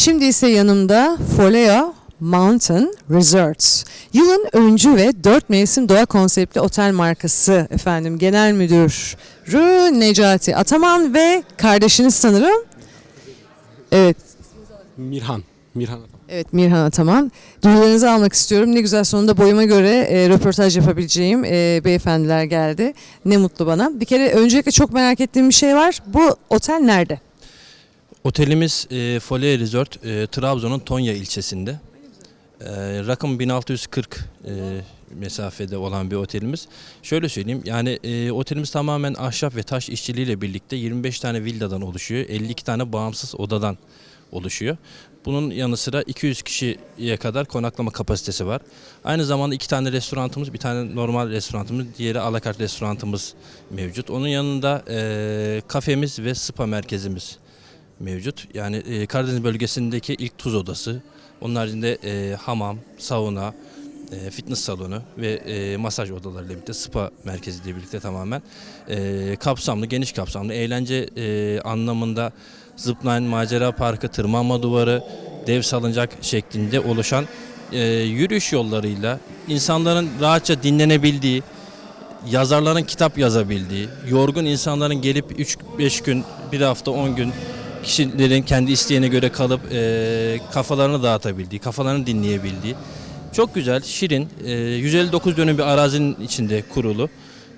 Şimdi ise yanımda Foleo Mountain Resorts. Yılın öncü ve 4 mevsim doğa konseptli otel markası efendim genel müdürü Necati Ataman ve kardeşiniz sanırım. Evet, Mirhan. Mirhan Atam. evet Mirhan Ataman. Duygularınızı almak istiyorum. Ne güzel sonunda boyuma göre e, röportaj yapabileceğim e, beyefendiler geldi. Ne mutlu bana. Bir kere öncelikle çok merak ettiğim bir şey var. Bu otel nerede? Otelimiz e, Foley Resort e, Trabzon'un Tonya ilçesinde. E, rakım 1640 e, mesafede olan bir otelimiz. Şöyle söyleyeyim yani e, otelimiz tamamen ahşap ve taş işçiliğiyle birlikte 25 tane villadan oluşuyor. 52 tane bağımsız odadan oluşuyor. Bunun yanı sıra 200 kişiye kadar konaklama kapasitesi var. Aynı zamanda iki tane restoranımız, bir tane normal restoranımız, diğeri alakart restoranımız mevcut. Onun yanında e, kafemiz ve spa merkezimiz mevcut. Yani e, Karadeniz bölgesindeki ilk tuz odası. Onun haricinde e, hamam, sauna, e, fitness salonu ve e, masaj odalarıyla birlikte spa merkeziyle birlikte tamamen e, kapsamlı, geniş kapsamlı eğlence e, anlamında zipline, macera parkı, tırmanma duvarı, dev salıncak şeklinde oluşan e, yürüyüş yollarıyla insanların rahatça dinlenebildiği, yazarların kitap yazabildiği, yorgun insanların gelip 3-5 gün, bir hafta 10 gün kişilerin kendi isteğine göre kalıp e, kafalarını dağıtabildiği, kafalarını dinleyebildiği çok güzel, şirin, e, 159 dönüm bir arazinin içinde kurulu.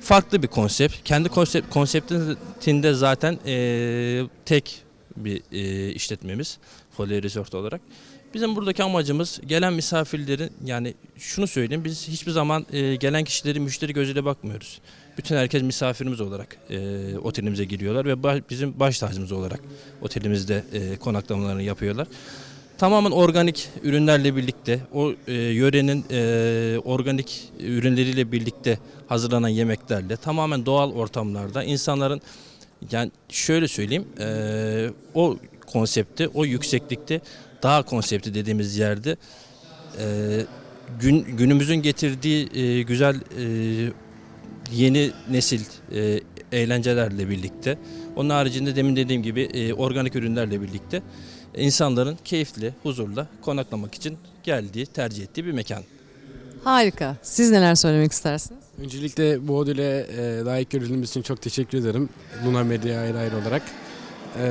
Farklı bir konsept. Kendi konsept konseptinde zaten e, tek bir e, işletmemiz Foley Resort olarak. Bizim buradaki amacımız gelen misafirlerin yani şunu söyleyeyim biz hiçbir zaman e, gelen kişileri müşteri gözüyle bakmıyoruz. Bütün herkes misafirimiz olarak e, otelimize giriyorlar ve baş- bizim baş tacımız olarak otelimizde e, konaklamalarını yapıyorlar. Tamamen organik ürünlerle birlikte, o e, yörenin e, organik ürünleriyle birlikte hazırlanan yemeklerle, tamamen doğal ortamlarda insanların yani şöyle söyleyeyim, e, o konsepti, o yükseklikte dağ konsepti dediğimiz yerde e, gün, günümüzün getirdiği e, güzel e, yeni nesil e, eğlencelerle birlikte, onun haricinde demin dediğim gibi e, organik ürünlerle birlikte insanların keyifli, huzurla konaklamak için geldiği, tercih ettiği bir mekan. Harika. Siz neler söylemek istersiniz? Öncelikle bu ödüle e, layık görüldüğümüz için çok teşekkür ederim. Luna Medya ayrı ayrı olarak. E,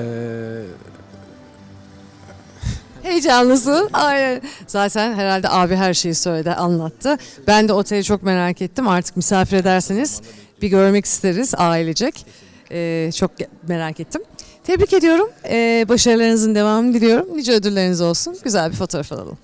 Heyecanlısın. Aynen. Zaten herhalde abi her şeyi söyledi, anlattı. Ben de oteli çok merak ettim. Artık misafir ederseniz bir görmek isteriz ailecek. Ee, çok merak ettim. Tebrik ediyorum. Ee, başarılarınızın devamını diliyorum. Nice ödülleriniz olsun. Güzel bir fotoğraf alalım.